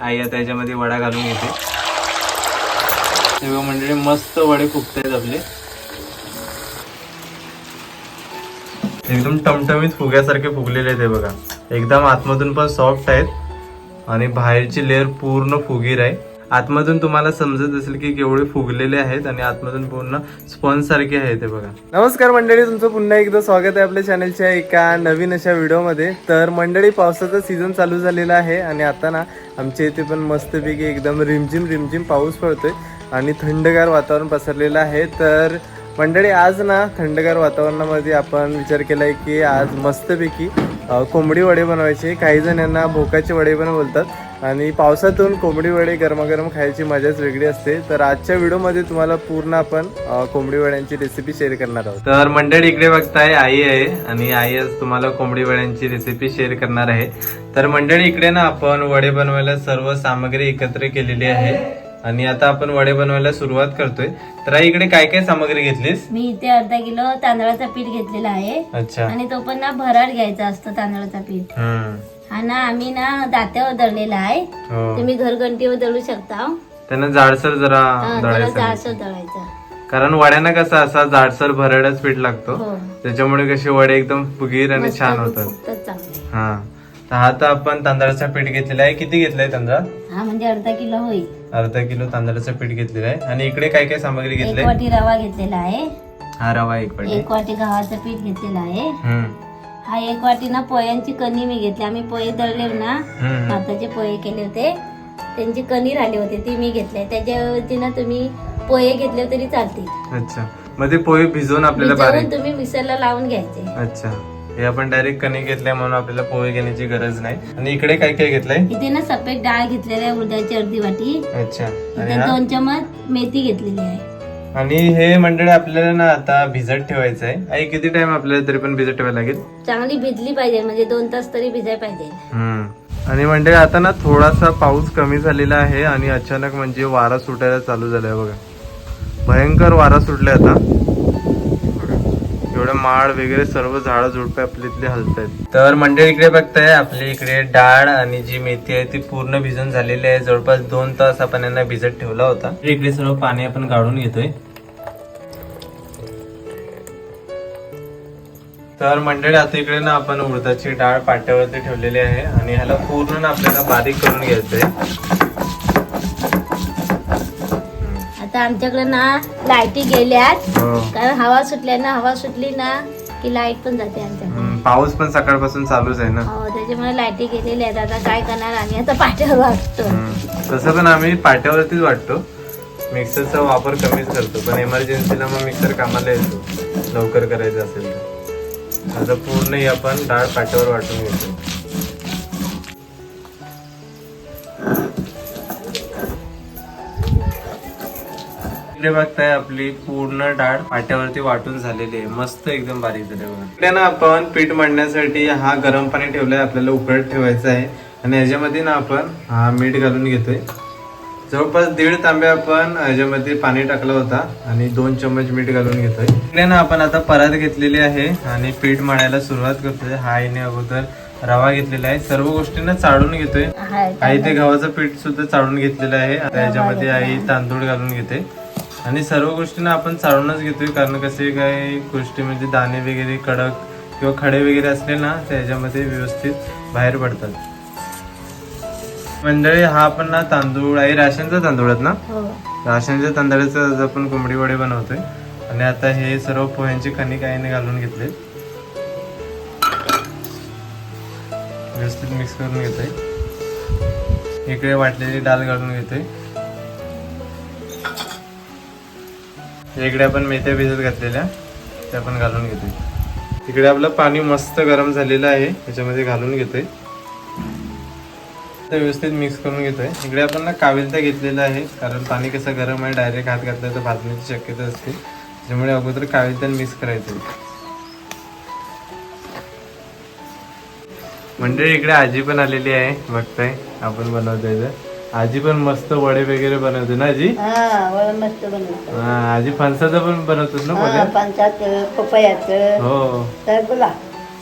आई आता याच्यामध्ये वडा घालून घेते. तेव्हा मंडळी मस्त वडे फुगतायत आपले. एकदम टमटमीत फुग्यासारखे फुगलेले आहेत हे बघा. एकदम आतमधून पण सॉफ्ट आहेत आणि बाहेरची लेअर पूर्ण फुगीर आहे. आतमधून तुम्हाला समजत असेल की केवढे फुगलेले आहेत आणि आतमधून पूर्ण स्पॉन्ज सारखे आहेत ते बघा. नमस्कार मंडळी तुमचं पुन्हा एकदा स्वागत आहे आपल्या चॅनलच्या एका नवीन अशा व्हिडिओमध्ये तर मंडळी पावसाचा सीझन चालू झालेला आहे आणि आता ना आमच्या इथे पण मस्तपैकी एकदम रिमझिम रिमझिम पाऊस पडतोय आणि थंडगार वातावरण पसरलेलं आहे. तर मंडळी आज ना थंडगार वातावरणामध्ये आपण विचार केला आहे की आज मस्तपैकी कोंबडी वडे बनवायचे. काही जण यांना भोकाचे वडे पण बोलतात. आणि पावसातून कोंबडी वडे गरमागरम खायची मजाच वेगळी असते. तर आजच्या व्हिडिओमध्ये तुम्हाला पूर्ण आपण कोंबडी वड्यांची रेसिपी शेअर करणार आहोत. तर मंडळी इकडे बघताय आई आहे आणि आई आज तुम्हाला कोंबडी वड्यांची रेसिपी शेअर करणार आहे. तर मंडळी इकडे ना आपण वडे बनवायला सर्व सामग्री एकत्र केलेली आहे. आणि आता आपण वडे बनवायला सुरुवात करतोय. तर आई इकडे काय काय सामग्री घेतलीस? मी इथे अर्धा किलो तांदळाचं पीठ घेतलेला आहे. अच्छा. आणि तो पण ना भराट घ्यायचा असतो तांदळाचा पीठ. हा ना आम्ही ना दात्यावर दळलेला आहे. हो. तुम्ही घरघंटीवर दळू शकता. त्यांना जाडसर जरा त्याला दळायचं कारण वड्यांना कसं असा जाडसर भरडच पीठ लागतो. हो. त्याच्यामुळे कसे वडे एकदम फुगीर आणि मस्त छान होतात. फुगतात चांगले. हा. तर हा तर आपण तांदळाचा पीठ घेतलेला आहे. किती घेतलाय तांदळा? हा म्हणजे अर्धा किलो होईल. अर्धा किलो तांदळाचं पीठ घेतलेलं आहे. आणि इकडे काय काय सामग्री एक घेतलंय वाटी रवा घेतलेला आहे. हा रवा एक वाटी. एक वाटी गव्हाचं पीठ घेतलेलं आहे. हम्म. हा एक वाटी ना पोह्यांची कणी मी घेतली. आम्ही पोहे दळले ना हम्म. भाताचे पोहे केले होते. त्यांची कणी राहिली होती ती मी घेतले. त्याच्यावरती ना तुम्ही पोहे घेतले तरी चालतील. अच्छा. मग ते पोहे भिजवून आपल्याला भिजवून बारीक तुम्ही मिक्सरला लावून घ्यायचे. अच्छा. हे आपण डायरेक्ट कणी घेतल्या म्हणून आपल्याला पोहे घेण्याची गरज नाही. आणि इकडे काय काय घेतलंय? इथे ना सफेद डाळ घेतलेली आहे उडदाची अर्धी वाटी. अच्छा. आणि इथे हा? दोन चमच मेथी घेतलेली आहे. आणि हे मंडळ आपल्याला ना आता भिजत ठेवायचं आहे आई किती टाइम आपल्याला तरी पण भिजत ठेवायला लागेल? चांगली भिजली पाहिजे म्हणजे दोन तास तरी भिजाय पाहिजे. हम्म. आणि मंडळी आता ना थोडासा पाऊस कमी झालेला आहे आणि अचानक म्हणजे वारा सुटायला चालू झालाय बघा. भयंकर वारा सुटले आता. एवढं माड वगैरे सर्व झाडं झुडपे आपले इथले हलतायत. तर मंडळी इकडे बघताय आपली इकडे डाळ आणि जी मेथी आहे ती पूर्ण भिजून झालेली आहे. जवळपास दोन तास आपण यांना भिजत ठेवला होता. इकडे सर्व पाणी आपण काढून घेतोय. तर मंडळी आता इकडे ना आपण उडदाची डाळ पाट्यावरती ठेवलेली आहे आणि ह्याला पूर्ण ना आपल्याला बारीक करून घ्यायचंय. आता आमच्याकडे ना लाईटी गेल्यात. हो. कारण हवा सुटल्या ना हवा सुटली ना की लाइट पण जाते हम्म, पाऊस पण सकाळपासून चालूच आहे ना. हो त्याच्यामुळे लाईटी गेलेल्या आहेत. आता काय करणार आम्ही? आता वागतो हम्म. तसं पण आम्ही पाट्यावरतीच वाटतो. मिक्सरचा वापर कमीच करतो. पण इमर्जन्सीला मग मिक्सर कामाला येतो. लवकर करायचं असेल तर. आता पूर्ण ही आपण डाळ पाट्यावर वाटून घेतो. इकडे बघताय आपली पूर्ण डाळ पाट्यावरती वाटून झालेली आहे. मस्त एकदम बारीक झाले बघा. इकडे ना आपण पीठ मांडण्यासाठी हा गरम पाणी ठेवलाय. आपल्याला उकळत ठेवायचं आहे. आणि याच्यामध्ये ना आपण हा मीठ घालून घेतोय. जवळपास दीड तांबे आपण ह्याच्यामध्ये पाणी टाकलं होता आणि दोन चम्मच मीठ घालून घेतोय. इकडे ना आपण आता परात घेतलेली आहे आणि पीठ मळायला सुरुवात करतोय. हा आईने अगोदर रवा घेतलेला आहे. सर्व गोष्टींना चाळून घेतोय. आई ते गव्हाचं पीठ सुद्धा चाळून घेतलेलं आहे. आता याच्यामध्ये आई तांदूळ घालून घेते. आणि सर्व गोष्टींना आपण चाळूनच घेतोय कारण कसे काही गोष्टी म्हणजे दाणे वगैरे कडक किंवा खडे वगैरे असले ना ते ह्याच्यामध्ये व्यवस्थित बाहेर पडतात. मंडळी हा आपण ना तांदूळ आहे. राशनचा तांदूळ आहेत ना? हो. राशनच्या तांदळाचा आज आपण कोंबडी वडे बनवतोय. आणि आता हे सर्व पोह्यांचे कणिक आईने घालून घेतले. व्यवस्थित मिक्स करून घेतोय. इकडे वाटलेली डाळ घालून घेतोय. इकडे आपण मेथ्या भिजत घातलेल्या त्या पण घालून घेतोय. इकडे आपलं पाणी मस्त गरम झालेलं आहे. त्याच्यामध्ये घालून घेतोय. व्यवस्थित मिक्स करून घेतोय. इकडे आपण ना काविलता घेतलेला आहे कारण पाणी कसं गरम आहे डायरेक्ट हात घातला तर भाजण्याची शक्यता असते. त्यामुळे अगोदर काविलता मिक्स करायचं म्हणजे इकडे आजी पण आलेली आहे बघताय आपण बनवतोय तर. आजी पण मस्त वडे वगैरे बनवते ना आजी? मस्त आजी फणसाचं पण बनवतात ना पपयाचं हो.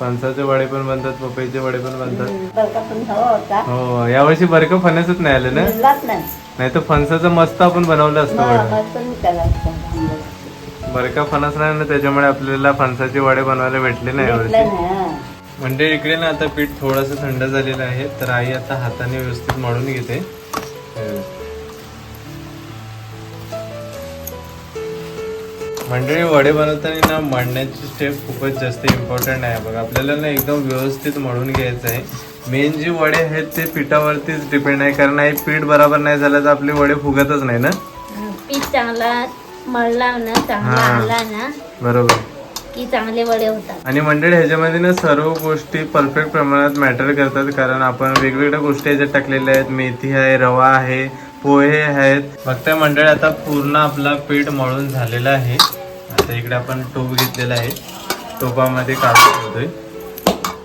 फणसाचे वडे पण बनतात पपईचे वडे पण बनतात. बरका हो यावर्षी बरं फणसच नाही आले ना? नाही. तर फणसाचं मस्त आपण बनवलं असतं मग वडे. मग पण त्याला भेटलं बरं फणस नाही ना त्याच्यामुळे आपल्याला फणसाचे वडे बनवायला भेटले नाही यावर्षी. म्हणजे इकडे ना आता पीठ थोडंसं थंड झालेलं आहे तर आई आता हाताने व्यवस्थित मळून घेते. मंडळी वडे बनवताना ना मळण्याची स्टेप खूपच जास्त इम्पॉर्टंट आहे. बघा आपल्याला ना एकदम व्यवस्थित मळून घ्यायचं आहे. मेन जे वडे आहेत ते पिठावरतीच डिपेंड आहे. कारण हे पीठ बरोबर नाही झालं तर आपले वडे फुगतच नाही ना? पीठ चांगला मळला ना चांगला. आला ना बरोबर. की चांगले वडे होतात. आणि मंडळी ह्याच्यामध्ये ना सर्व गोष्टी परफेक्ट प्रमाणात मॅटर करतात. कारण आपण वेगवेगळ्या गोष्टी ह्याच्यात टाकलेल्या आहेत. मेथी आहे रवा आहे पोहे आहेत. बघताय मंडळी आता पूर्ण आपला पीठ मळून झालेला आहे. आता इकडे आपण टोप घेतलेला आहे. टोपामध्ये काढून ठेवतोय.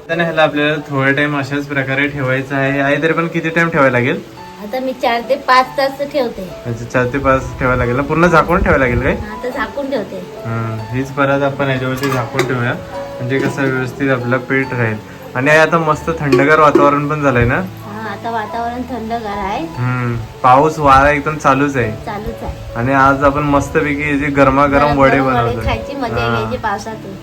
त्याने ह्याला आपल्याला थोडा टाइम अशाच प्रकारे ठेवायचं आहे. आहे तरी पण किती टाइम ठेवायला लागेल? आता मी चार ते पाच तास ठेवते. म्हणजे चार ते पाच ठेवायला लागेल ना? पूर्ण झाकून ठेवायला लागेल काय? आता झाकून ठेवते. हीच परत आपण याच्यावरती झाकून ठेवूया. म्हणजे कसं व्यवस्थित आपलं पीठ राहील. आणि आता मस्त थंडगार वातावरण पण झालंय ना? आता वातावरण थंडगार आहे. हम्म पाऊस वारा एकदम चालूच आहे. चालूच आहे. आणि आज आपण मस्तपैकी याचे गरमागरम वडे गरम बनवतो खायची मजा हा. घ्यायची पावसातून.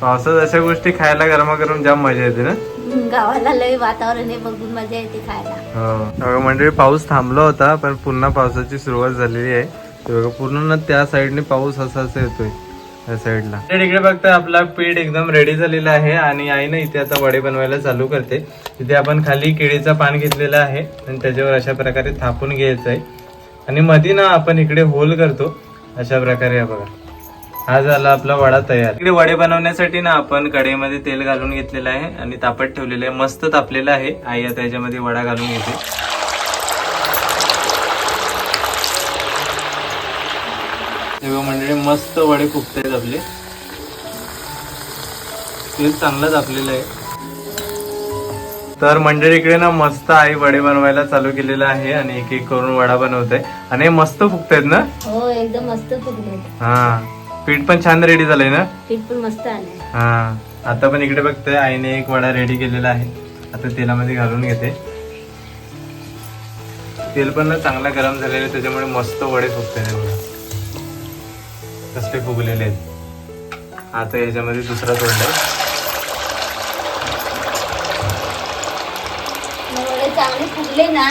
पावसात अशा गोष्टी खायला गरमागरम जाम मजा येते ना? हं, गावाला लय वातावरण आहे बघून मजा येते खायला. हो. मंडळी पाऊस थांबला होता पण पुन्हा पावसाची सुरुवात झालेली आहे. ते बघा पूर्ण ना त्या साईडने पाऊस असा असा येतोय. साईडला. इकडे आपला पीठ एकदम रेडी झालेला आहे आणि आई ना इथे आता वडे बनवायला चालू करते. तिथे आपण खाली केळीचं पान घेतलेलं आहे आणि त्याच्यावर अशा प्रकारे थापून घ्यायचं आहे. आणि मध्ये ना आपण इकडे होल करतो. अशा प्रकारे हा बघा. हा झाला आपला वडा तयार. इकडे वडे बनवण्यासाठी ना आपण कढईमध्ये तेल घालून घेतलेलं आहे आणि तापत ठेवलेलं आहे. मस्त तापलेलं आहे. आई आता याच्यामध्ये वडा घालून घेते. तेव्हा मंडळी मस्त वडे फुगतायत आपले. तेल चांगलं तापलेलं आहे. तर मंडळी इकडे ना मस्त आई वडे बनवायला चालू केलेलं आहे आणि एक एक करून वडा बनवत आहे आणि हे मस्त फुगतायत ना? हो एकदम मस्त हा. पीठ पण छान रेडी झालंय ना? पीठ पण मस्त आलंय. हा. आता पण इकडे बघतोय आईने एक वडा रेडी केलेला आहे. आता तेलामध्ये घालून घेते. तेल पण ना चांगला गरम झालेलं आहे त्याच्यामुळे मस्त वडे फुगतात बघा कसले फुगलेले आहेत. आता याच्यामध्ये दुसरा वडे चांगले फुगले ना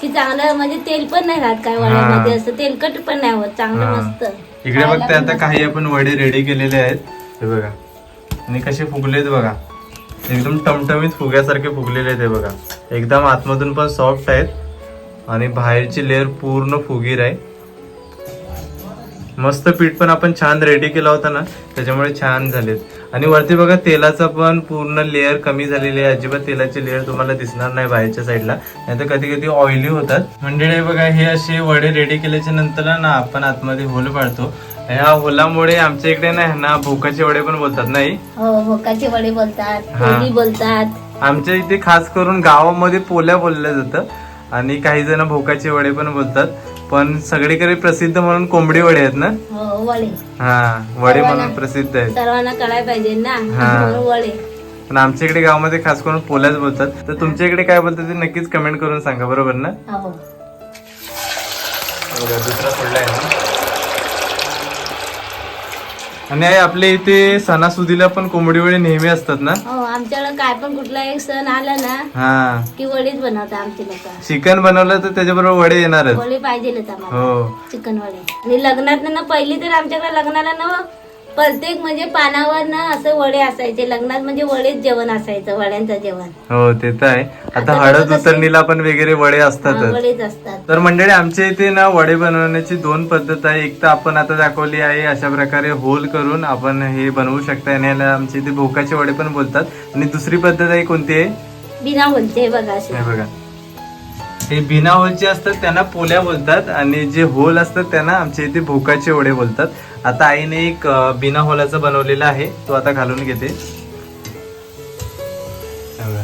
की चांगलं म्हणजे तेल पण नाही राहत काय वड्यामध्ये असं तेलकट पण नाही होत चांगलं हा. मस्त. इकडे खायला पण आता काही आपण वडे रेडी केलेले आहेत. हे बघा. आणि कसे फुगलेत बघा. एकदम टमटमीत फुग्यासारखे फुगलेले आहेत हे बघा. एकदम आतमधून पण सॉफ्ट आहेत. आणि बाहेरची लेअर पूर्ण फुगीर आहे. मस्त पीठ पण आपण छान रेडी केला होता ना त्याच्यामुळे छान झालेत. आणि वरती बघा तेलाचा पण पूर्ण लेअर कमी झालेली आहे. अजिबात तेलाची लेअर तुम्हाला दिसणार नाही बाहेरच्या साईडला नाही तर कधी कधी ऑइली होतात. मंडळी बघा हे असे वडे रेडी केल्याच्यानंतर ना आपण आतमध्ये होल पाडतो. ह्या होलामुळे आमच्या इकडे ना ह्यांना भोकाचे वडे पण बोलतात नाही? हो भोकाचे वडे बोलतात. पोली बोलतात. आमच्या इथे खास करून गावामध्ये पोल्या बोलल्या जातं. आणि काही जण भोकाचे वडे पण बोलतात. पण सगळीकडे प्रसिद्ध म्हणून कोंबडी वडे आहेत ना? हो वडे. हा वडे म्हणून प्रसिद्ध आहेत. सर्वांना कळायला पाहिजे ना हा. म्हणून वडे. पण आमच्या इकडे गावामध्ये खास करून पोल्याच बोलतात. तर तुमच्या इकडे काय बोलतात ते नक्कीच कमेंट करून सांगा बरोबर ना? हो. बघा, दुसरा फोडला आहे ना आणि आई, आपल्या इथे सणासुदीला पण कोंबडी वडे नेहमी असतात ना? हो आमच्याकडे काय पण कुठला एक सण आला ना हा. की वडीच बनवतात आमचे लोक. चिकन बनवलं तर त्याच्याबरोबर वडे येणारच. वडे आम्हाला. हो. चिकन वडे. आणि लग्नात ना पहिली तर आमच्याकडे लग्नाला ना प्रत्येक म्हणजे पानावर ना असं वडे असायचे. लग्नात म्हणजे वडेच जेवण असायचं वड्यांचं जेवण. हो ते तर आहे. आता हळद उतरणीला पण वगैरे वडे असतातच. वडेच असतात. तर मंडळी आमच्या इथे ना वडे बनवण्याची दोन पद्धत आहे. एक तर आपण आता दाखवली आहे अशा प्रकारे होल करून आपण हे बनवू शकता. आणि याला आमच्या इथे भोकाचे वडे पण बोलतात. आणि दुसरी पद्धत आहे कोणती आहे? बिना बोलते बघा असे हे बघा. हे बिना होलचे असतात त्यांना पोल्या बोलतात. आणि जे होल असतात त्यांना आमच्या इथे भोकाचे वडे बोलतात. आता आईने एक बिना होलाचं बनवलेला आहे. तो आता घालून घेते. हे बघा.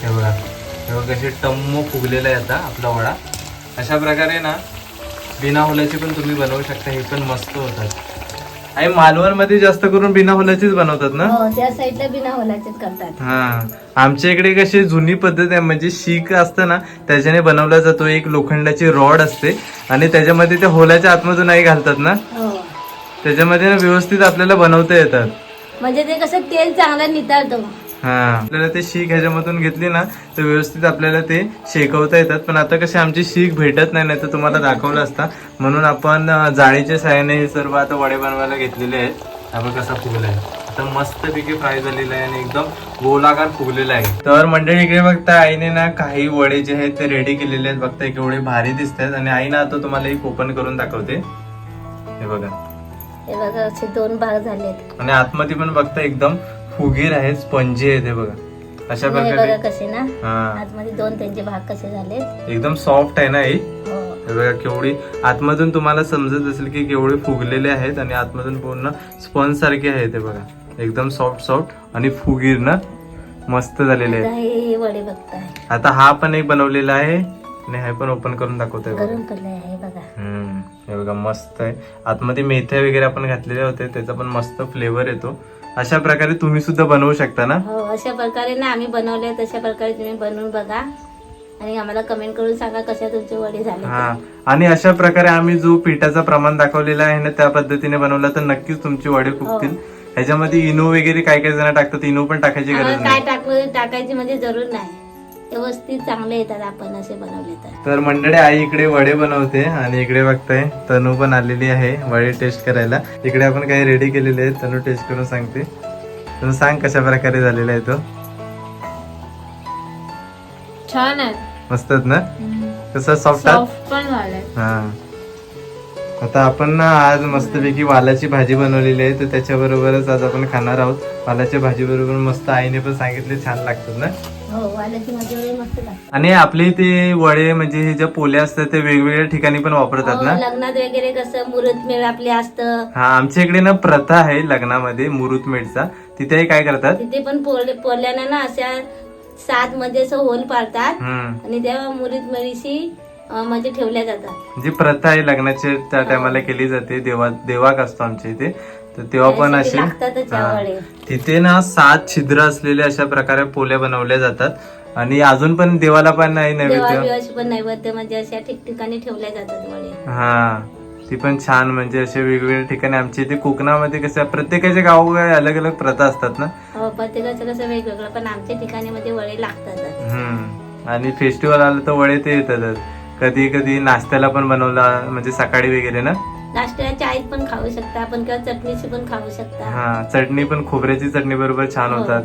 हे बघा कसे टम्म फुगलेला आहे आता आपला वडा. अशा प्रकारे ना बिना होलाची पण तुम्ही बनवू शकता. हे पण मस्त होतात. आणि मालवणमध्ये जास्त करून बिना होलाचीच बनवतात ना? हो त्या साईडला बिना होलाचेच करतात. हा. आमच्या इकडे कशी जुनी पद्धत आहे म्हणजे शीक असतं ना त्याच्याने बनवला जातो. एक लोखंडाची रॉड असते आणि त्याच्यामध्ये त्या होलाच्या आतमधून आई घालतात ना? हो. त्याच्यामध्ये ना व्यवस्थित आपल्याला बनवता येतात. म्हणजे ते कसं तेल चांगलं नितळतो. हा. आपल्याला ते शीख ह्याच्यामधून घेतली ना तर व्यवस्थित आपल्याला ते शेकवता येतात. पण आता कशी आमची शीख भेटत नाही नाही तर तुम्हाला दाखवलं असता. म्हणून आपण जाळीच्या साह्याने हे सर्व आता वडे बनवायला घेतलेले आहेत. आपण कसा फुगला आहे आता मस्त पैकी फ्राय झालेला आहे आणि एकदम गोलाकार फुगलेला आहे. तर मंडळी इकडे बघता आईने ना काही वडे जे आहेत ते रेडी केलेले आहेत. बघता केवढे भारी दिसत आहेत आणि आई ना आता तुम्हाला एक ओपन करून दाखवते. हे बघा. हे बघा असे दोन भाग झालेत. आणि आतमध्ये पण बघता एकदम फुगीर आहे स्पंजी आहे ते बघा. अशा प्रकारे कसे ना हा. आतमध्ये दोन त्यांचे भाग कसे झालेत. एकदम सॉफ्ट आहे ना ही? हो. बघा केवढी आतमधून तुम्हाला समजत असेल की केवढे फुगलेले आहेत आणि आतमधून पूर्ण स्पंज सारखे आहेत ते बघा. एकदम सॉफ्ट सॉफ्ट आणि फुगीर ना मस्त झालेले आहेत. आता हा पण एक बनवलेला आहे आणि हा पण ओपन करून दाखवतोय बघा. आहे हे मस्त आहे. आतमध्ये मेथ्या वगैरे आपण घातलेल्या होते त्याचा पण मस्त फ्लेवर येतो. अशा प्रकारे तुम्ही सुद्धा बनवू शकता ना? हो अशा प्रकारे ना आम्ही बनवले तशा प्रकारे तुम्ही बनवून बघा. आणि आम्हाला कमेंट करून सांगा कशा तुमचे वडे झाले हा. आणि अशा प्रकारे आम्ही जो पिठाचा प्रमाण दाखवलेला आहे ना त्या पद्धतीने बनवला तर नक्कीच तुमची वडे फुगतील. ह्याच्यामध्ये इनो वगैरे काय काय जण टाकतात इनो पण टाकायची गरज आम्हाला नाही. काय टाकलं टाकायची म्हणजे जरूर नाही. व्यवस्थित चांगले येतात आपण असे बनवले तर. तर मंडळी आई इकडे वडे बनवते आणि इकडे बघताय तनू पण आलेली आहे वडे टेस्ट करायला. इकडे आपण काही रेडी केलेले आहेत तनू टेस्ट करून सांगते. तनू सांग कशा प्रकारे झालेला आहे तो. छान आहे. मस्त आहेत ना? कसं सॉफ्ट पण झालंय. हा. आता आपण ना आज मस्तपैकी वालाची भाजी बनवलेली आहे तर त्याच्याबरोबरच आज आपण खाणार आहोत. वालाच्या भाजी बरोबर मस्त आईने पण सांगितले छान लागतात ना? हो आणि आपले ते वडे म्हणजे हे ज्या पोल्या असतात ते वेगवेगळ्या ठिकाणी पण वापरतात हो, ना लग्नात वगैरे कसं मुहूर्त मेळ आपले असतं. हा आमच्या इकडे ना प्रथा आहे लग्नामध्ये मुहूर्तमेढचा तिथे काय करतात? तिथे पण पोल पोल्यानं ना अशा सात मध्ये असं होल पाडतात आणि त्या मुरीत मेळीशी अं, म्हणजे ठेवल्या जातात. जी प्रथा आहे लग्नाच्या त्या टायमाला केली जाते देवा देवाक असतो आमच्या इथे. तर तेव्हा पण असे. तिथे ना सात छिद्र असलेले अशा प्रकारे पोल्या बनवल्या जातात. आणि अजून पण देवाला पण नाही नैवेद्य. पण नैवेद्य म्हणजे अशा ठिकठिकाणी ठेवल्या जातात वडे. हा. ती पण छान म्हणजे असे वेगवेगळ्या ठिकाणी आमच्या इथे कोकणामध्ये कसं प्रत्येकाच्या गावोगावी अलग अलग प्रथा असतात ना. हो प्रत्येकाचं कसं वेगवेगळं. पण आमच्या ठिकाणी मध्ये वडे लागतातच. हम्म. आणि फेस्टिवल आलं तर वडे ते येतातच. कधी कधी नाश्त्याला पण बनवला म्हणजे सकाळी वगैरे ना? नाश्त्याला चायत पण खाऊ शकता आपण किंवा चटणीची पण खाऊ शकता. हा चटणी पण खोबऱ्याची चटणी बरोबर छान हो. होतात.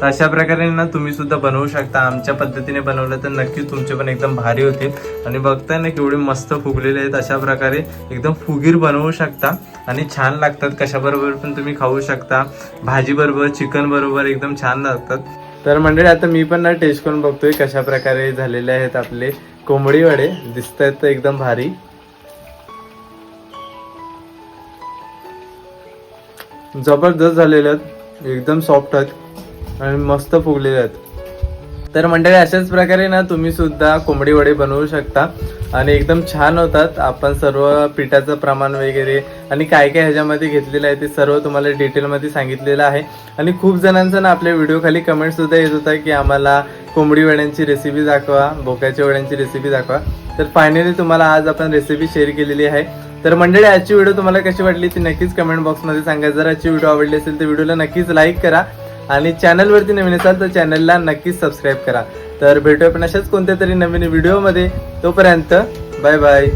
तर अशा प्रकारे ना तुम्ही सुद्धा बनवू शकता. आमच्या पद्धतीने बनवलं तर नक्कीच तुमचे पण एकदम भारी होतील. आणि बघताय ना केवढे मस्त फुगलेले आहेत. अशा प्रकारे एकदम फुगीर बनवू शकता. आणि छान लागतात. कशाबरोबर पण तुम्ही खाऊ शकता. भाजी बरोबर चिकन बरोबर एकदम छान लागतात. तर मंडळी आता मी पण ना टेस्ट करून बघतोय कशा प्रकारे झालेले आहेत आपले. कोंबडी वडे दिसत आहेत तर एकदम भारी. जबरदस्त झालेले आहेत. एकदम सॉफ्ट आहेत आणि मस्त फुगलेले आहेत. तर मंडळी अशाच प्रकारे ना तुम्ही सुद्धा कोंबडी वडे बनवू शकता. आणि एकदम छान होतात. आपण सर्व पिठाचं प्रमाण वगैरे आणि काय काय ह्याच्यामध्ये घेतलेलं आहे ते सर्व तुम्हाला डिटेलमध्ये सांगितलेलं आहे. आणि खूप जणांचा ना आपल्या व्हिडिओखाली कमेंटसुद्धा येत होता की आम्हाला कोंबडी वड्यांची रेसिपी दाखवा भोक्याच्या वड्यांची रेसिपी दाखवा. तर फायनली तुम्हाला आज आपण रेसिपी शेअर केलेली आहे. तर मंडळी आजची व्हिडिओ तुम्हाला कशी वाटली ती नक्कीच कमेंट बॉक्समध्ये सांगा. जर आजची व्हिडिओ आवडली असेल तर व्हिडिओला नक्कीच लाईक करा. आणि चॅनलवरती नवीन असाल तर चॅनलला नक्कीच सबस्क्राईब करा. तर भेटूया पण अशाच कोणत्या तरी नवीन व्हिडिओमध्ये तोपर्यंत बाय बाय